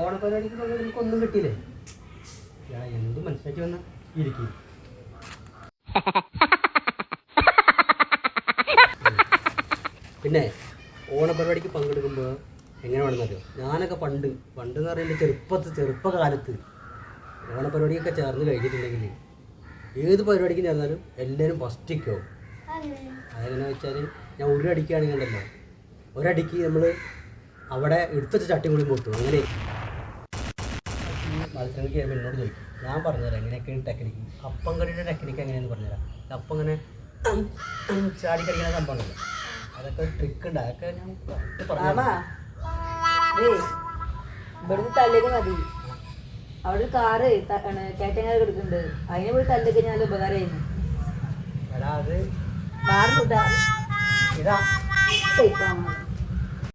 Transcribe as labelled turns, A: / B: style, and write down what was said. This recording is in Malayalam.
A: ഓണപരിപാടിക്ക് നിനക്കൊന്നും കിട്ടിയില്ലേ? ഞാൻ എന്ത് മനസ്സിലാക്കി വന്ന? ഇരിക്കും. പിന്നെ ഓണപരിപാടിക്ക് പങ്കെടുക്കുമ്പോൾ എങ്ങനെ വേണമെന്നറിയോ? ഞാനൊക്കെ പണ്ട് പണ്ട് എന്ന് പറയുമ്പോൾ ചെറുപ്പത്ത് ചെറുപ്പകാലത്ത് ഓണപരിപാടിയൊക്കെ ചേർന്ന് കഴിഞ്ഞിട്ടുണ്ടെങ്കിൽ ഏത് പരിപാടിക്ക് ചേർന്നാലും എല്ലാവരും ഫസ്റ്റിക്കോ അതെങ്ങനെ വെച്ചാൽ ഞാൻ ഒരു അടിക്കുകയാണെങ്കിൽ ഉണ്ടല്ലോ ഒരടിക്ക് നമ്മൾ അവിടെ എടുത്തുവച്ച ചട്ടി കൂടി പൊട്ടും അങ്ങനെ. മത്സരങ്ങൾക്ക് ചെയ്യുമ്പോൾ എന്നോട് ചോദിക്കും ഞാൻ പറഞ്ഞുതരാം എങ്ങനെയൊക്കെയാണ് ടെക്നിക്ക് അപ്പം കളിയുടെ ടെക്നിക്ക് എങ്ങനെയാണെന്ന് പറഞ്ഞുതരാം. അപ്പം ഇങ്ങനെ ചാടി കളിക്കുന്ന സംഭവമല്ലോ അതൊക്കെ ട്രിക്ക് ഉണ്ട്. അതൊക്കെ ഞാൻ പറഞ്ഞു
B: ഇവിടുന്ന് മതി. അവിടെ ഒരു കാറ് കേറ്റങ്ങാറ് കിടക്കുന്നുണ്ട് അതിനെ പോയി തല്ലൊക്കെ ഞാൻ ഉപകാരമായിരുന്നു. മാറി കൂട്ടാ
A: ഇതാ.